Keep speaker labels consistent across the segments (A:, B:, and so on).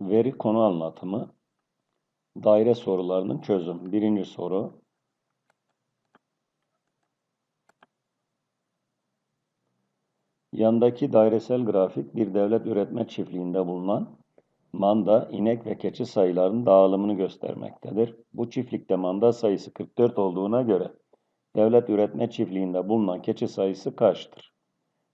A: Veri konu anlatımı, daire sorularının çözüm. Birinci soru. Yandaki dairesel grafik bir devlet üretme çiftliğinde bulunan manda, inek ve keçi sayılarının dağılımını göstermektedir. Bu çiftlikte manda sayısı 44 olduğuna göre devlet üretme çiftliğinde bulunan keçi sayısı kaçtır?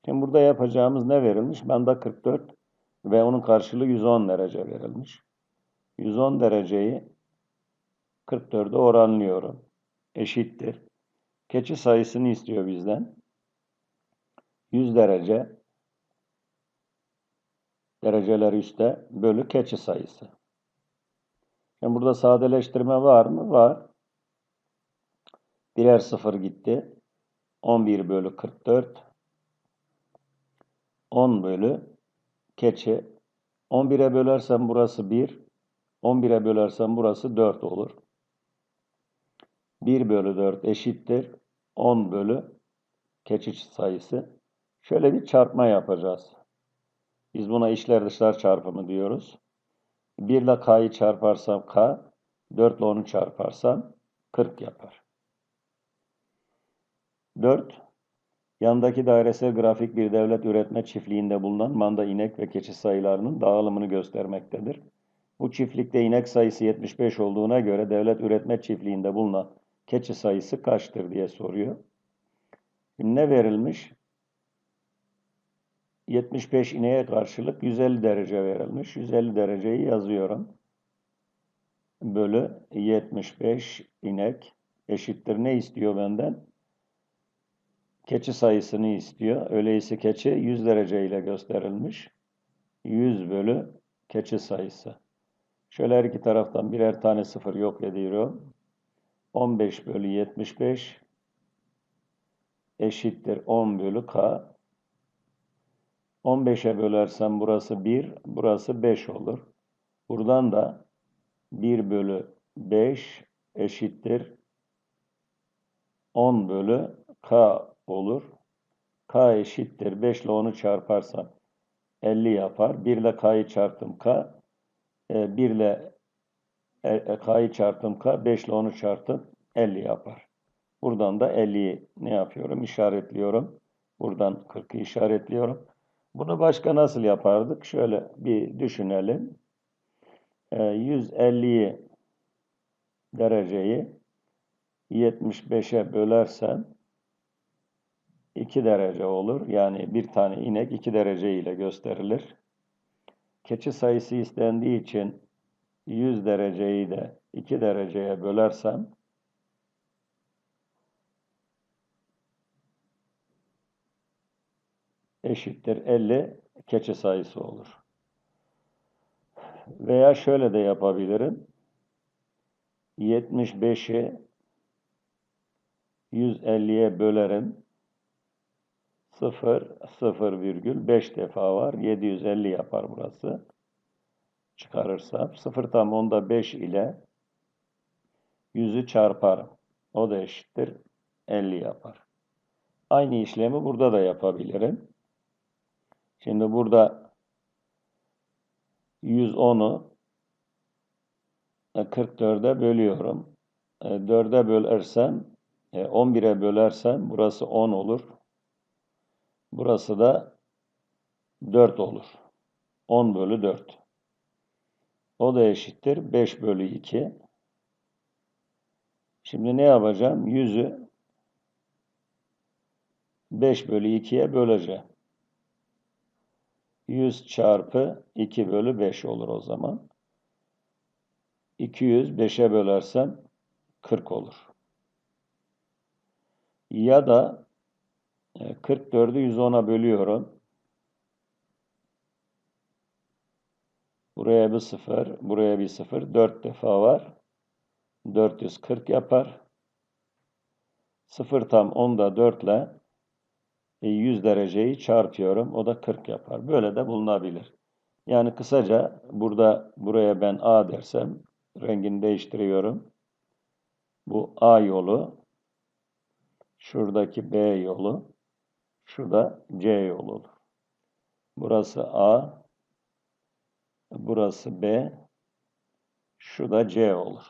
A: Şimdi burada yapacağımız ne verilmiş? Manda 44 ve onun karşılığı 110 derece verilmiş. 110 dereceyi 44'e oranlıyorum. Eşittir. Keçi sayısını istiyor bizden. 100 derece dereceler üstte bölü keçi sayısı. Şimdi burada sadeleştirme var mı? Var. Birer sıfır gitti. 11 bölü 44 10 bölü keçi. 11'e bölersem burası 1. 11'e bölersem burası 4 olur. 1 bölü 4 eşittir. 10 bölü keçi sayısı. Şöyle bir çarpma yapacağız. Biz buna içler dışlar çarpımı diyoruz. 1 ile k'yı çarparsam k, 4 ile 10'u çarparsam 40 yapar. 4. Yandaki dairesel grafik bir devlet üretme çiftliğinde bulunan manda inek ve keçi sayılarının dağılımını göstermektedir. Bu çiftlikte inek sayısı 75 olduğuna göre devlet üretme çiftliğinde bulunan keçi sayısı kaçtır diye soruyor. Ne verilmiş? 75 ineğe karşılık 150 derece verilmiş. 150 dereceyi yazıyorum. Bölü 75 inek eşittir. Ne istiyor benden? Keçi sayısını istiyor. Öyleyse keçi 100 derece ile gösterilmiş. 100 bölü keçi sayısı. Şöyle her iki taraftan birer tane sıfır yok ediyorum. 15 bölü 75 eşittir 10 bölü k. 15'e bölersem burası 1, burası 5 olur. Buradan da 1 bölü 5 eşittir 10 bölü k olur. K eşittir. 5 ile 10'u çarparsam 50 yapar. 1 ile K'yı çarptım K. 1 e, ile e, e, K'yı çarptım K. 5 ile 10'u çarptım 50 yapar. Buradan da 50'yi ne yapıyorum? İşaretliyorum. Buradan 40'ı işaretliyorum. Bunu başka nasıl yapardık? Şöyle bir düşünelim. 150'yi dereceyi 75'e bölersem 2 derece olur. Yani bir tane inek 2 derece ile gösterilir. Keçi sayısı istendiği için 100 dereceyi de 2 dereceye bölersem eşittir 50 keçi sayısı olur. Veya şöyle de yapabilirim. 75'i 150'ye bölerim. 0, 0,5 defa var. 750 yapar burası. Çıkarırsam 0 tam onda 5 ile 100'ü çarparım. O da eşittir 50 yapar. Aynı işlemi burada da yapabilirim. Şimdi burada 110'u 44'e bölüyorum. 4'e bölersem 11'e bölersem burası 10 olur. Burası da 4 olur. 10 bölü 4. O da eşittir 5 bölü 2. Şimdi ne yapacağım? 100'ü 5 bölü 2'ye böleceğim. 100 çarpı 2 bölü 5 olur o zaman. 200 5'e bölersem 40 olur. Ya da 44'ü e, 110'a bölüyorum. Buraya bir sıfır, buraya bir sıfır. 4 defa var. 440 yapar. 0 tam 10'da 4 ile 100 dereceyi çarpıyorum. O da 40 yapar. Böyle de bulunabilir. Yani kısaca burada buraya ben A dersem rengini değiştiriyorum. Bu A yolu. Şuradaki B yolu. Şurada C yolu olur. Burası A. Burası B. Şu da C olur.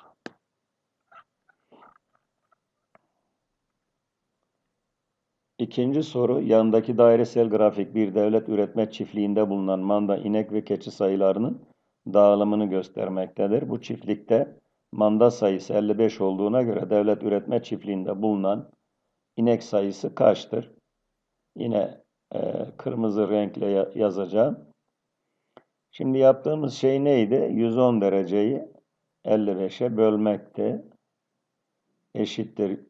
A: İkinci soru, yandaki dairesel grafik bir devlet üretme çiftliğinde bulunan manda, inek ve keçi sayılarının dağılımını göstermektedir. Bu çiftlikte manda sayısı 55 olduğuna göre devlet üretme çiftliğinde bulunan inek sayısı kaçtır? Yine e, kırmızı renkle ya yazacağım. Şimdi yaptığımız şey neydi? 110 dereceyi 55'e bölmekti. Eşittir.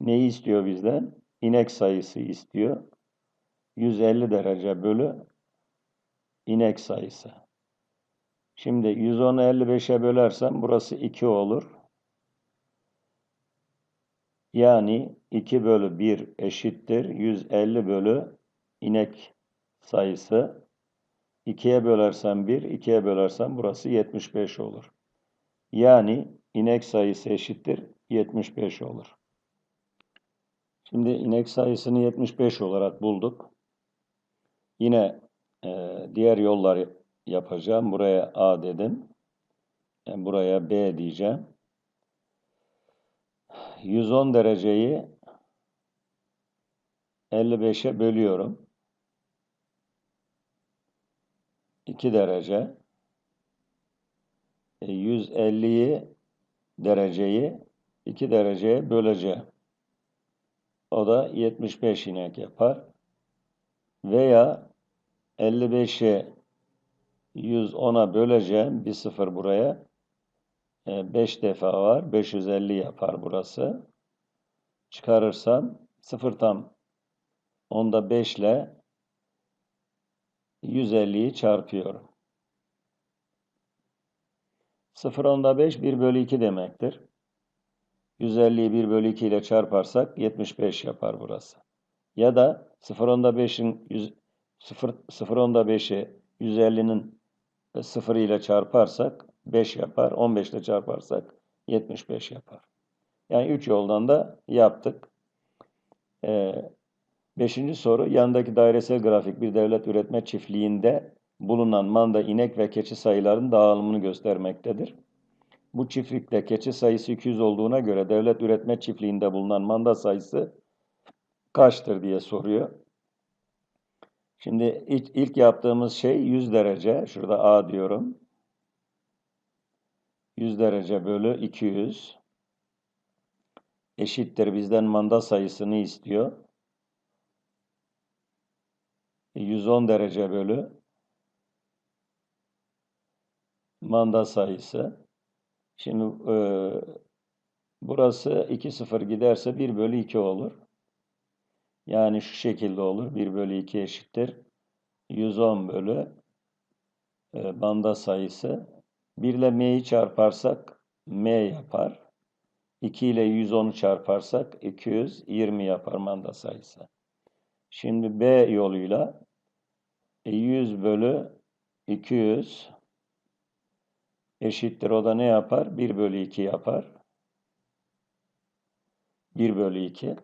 A: Neyi istiyor bizden? İnek sayısı istiyor. 150 derece bölü inek sayısı. Şimdi 110'u 55'e bölersem burası 2 olur. Yani 2 bölü 1 eşittir. 150 bölü inek sayısı. 2'ye bölersem 1, 2'ye bölersem burası 75 olur. Yani inek sayısı eşittir 75 olur. Şimdi inek sayısını 75 olarak bulduk. Yine e, diğer yolları yapacağım. Buraya A dedim. Yani buraya B diyeceğim. 110 dereceyi 55'e bölüyorum. 2 derece. 150'yi e, dereceyi 2 dereceye böleceğim. O da 75 inek yapar. Veya 55'i 110'a böleceğim. Bir sıfır buraya. 5 e, defa var. 550 yapar burası. Çıkarırsam 0 tam onda 5 ile 150'yi çarpıyorum. 0 onda 5 1 bölü 2 demektir. 150'yi 1 bölü 2 ile çarparsak 75 yapar burası. Ya da 0 onda 5'in 0, 0 onda 5'i 150'nin 0 ile çarparsak 5 yapar. 15 ile çarparsak 75 yapar. Yani 3 yoldan da yaptık. Ee, beşinci soru. Yandaki dairesel grafik bir devlet üretme çiftliğinde bulunan manda, inek ve keçi sayılarının dağılımını göstermektedir. Bu çiftlikte keçi sayısı 200 olduğuna göre devlet üretme çiftliğinde bulunan manda sayısı kaçtır diye soruyor. Şimdi ilk, ilk yaptığımız şey 100 derece. Şurada A diyorum. 100 derece bölü 200 eşittir bizden manda sayısını istiyor. 110 derece bölü manda sayısı. Şimdi e, burası 2 0 giderse 1 bölü 2 olur. Yani şu şekilde olur. 1 bölü 2 eşittir. 110 bölü e, manda sayısı 1 ile m'yi çarparsak m yapar. 2 ile 110'u çarparsak 220 yapar manda sayısı. Şimdi B yoluyla 100 e, bölü 200 eşittir. O da ne yapar? 1 bölü 2 yapar. 1 bölü 2.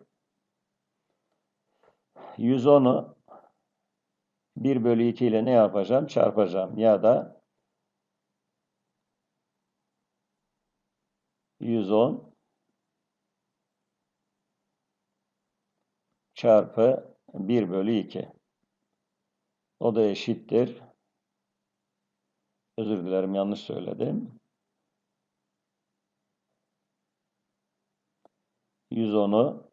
A: 110'u 1 bölü 2 ile ne yapacağım? Çarpacağım. Ya da 110 çarpı 1 bölü 2. O da eşittir. Özür dilerim yanlış söyledim. 110'u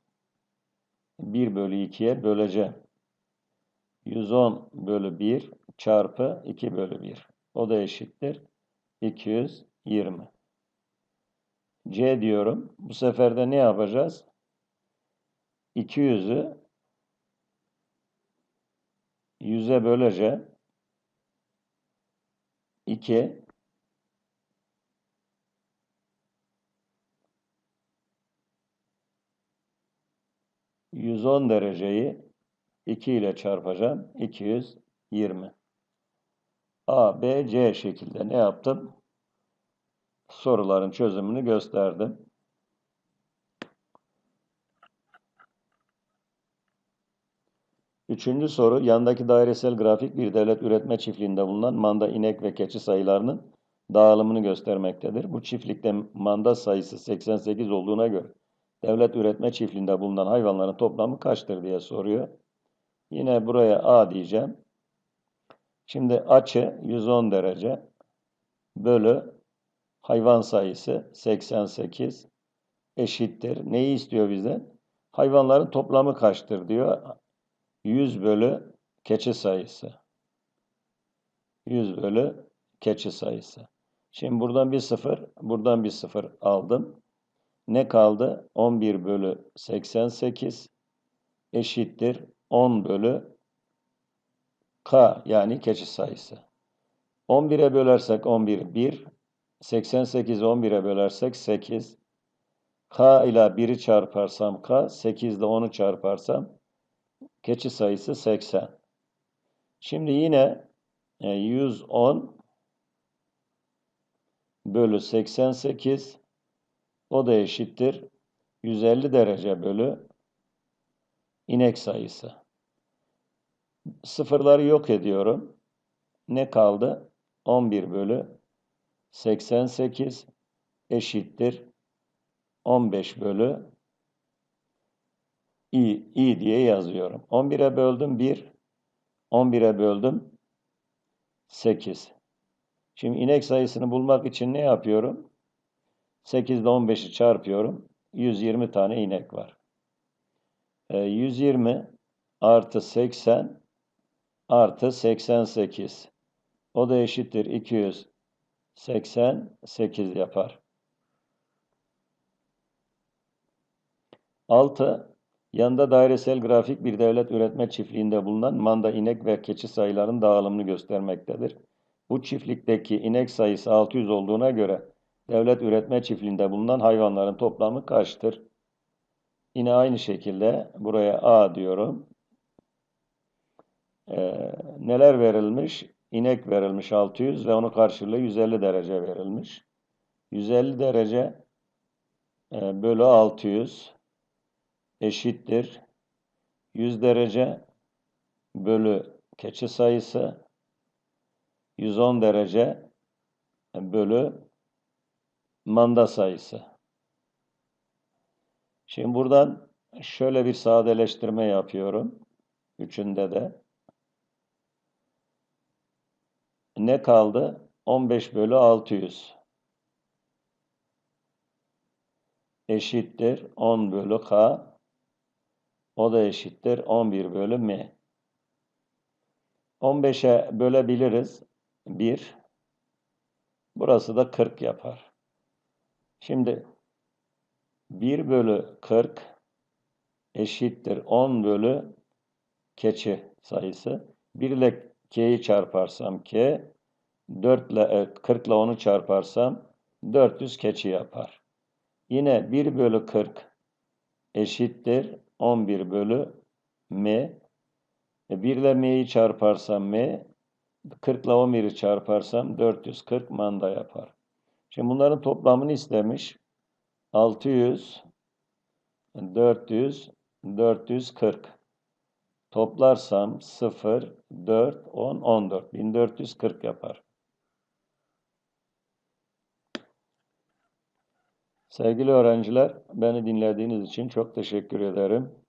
A: 1 bölü 2'ye böleceğim. 110 bölü 1 çarpı 2 bölü 1. O da eşittir. 220. C diyorum. Bu sefer de ne yapacağız? 200'ü 100'e böleceğim. 2 110 dereceyi 2 ile çarpacağım. 220. A, B, C şekilde ne yaptım? Soruların çözümünü gösterdim. Üçüncü soru, yandaki dairesel grafik bir devlet üretme çiftliğinde bulunan manda, inek ve keçi sayılarının dağılımını göstermektedir. Bu çiftlikte manda sayısı 88 olduğuna göre devlet üretme çiftliğinde bulunan hayvanların toplamı kaçtır diye soruyor. Yine buraya A diyeceğim. Şimdi açı 110 derece bölü hayvan sayısı 88 eşittir. Neyi istiyor bizden? Hayvanların toplamı kaçtır diyor. 100 bölü keçi sayısı. 100 bölü keçi sayısı. Şimdi buradan bir sıfır, buradan bir sıfır aldım. Ne kaldı? 11 bölü 88 eşittir 10 bölü k yani keçi sayısı. 11'e bölersek 11 1, 88'i 11'e bölersek 8. K ile 1'i çarparsam K, 8 ile 10'u çarparsam keçi sayısı 80. Şimdi yine e, 110 bölü 88 o da eşittir 150 derece bölü inek sayısı. Sıfırları yok ediyorum. Ne kaldı? 11 bölü 88 eşittir 15 bölü i, i diye yazıyorum. 11'e böldüm 1, 11'e böldüm 8. Şimdi inek sayısını bulmak için ne yapıyorum? 8 ile 15'i çarpıyorum. 120 tane inek var. E, 120 artı 80 artı 88. O da eşittir 288 yapar. 6. Yanında dairesel grafik bir devlet üretme çiftliğinde bulunan manda, inek ve keçi sayılarının dağılımını göstermektedir. Bu çiftlikteki inek sayısı 600 olduğuna göre devlet üretme çiftliğinde bulunan hayvanların toplamı kaçtır? Yine aynı şekilde buraya A diyorum. Ee, neler verilmiş? İnek verilmiş 600 ve onun karşılığı 150 derece verilmiş. 150 derece e, bölü 600 eşittir. 100 derece bölü keçi sayısı 110 derece bölü manda sayısı. Şimdi buradan şöyle bir sadeleştirme yapıyorum. Üçünde de. Ne kaldı? 15 bölü 600 eşittir 10 bölü k. O da eşittir 11 bölü m. 15'e bölebiliriz. 1. Burası da 40 yapar. Şimdi 1 bölü 40 eşittir 10 bölü keçi sayısı. 1 ile k'yi çarparsam k, 4 ile 40 ile 10'u çarparsam 400 keçi yapar. Yine 1 bölü 40 eşittir 11 bölü m. 1 ile m'yi çarparsam m, 40 ile 11'i çarparsam 440 manda yapar. Şimdi bunların toplamını istemiş. 600, 400, 440. Toplarsam 0, 4, 10, 14. 1440 yapar. Sevgili öğrenciler, beni dinlediğiniz için çok teşekkür ederim.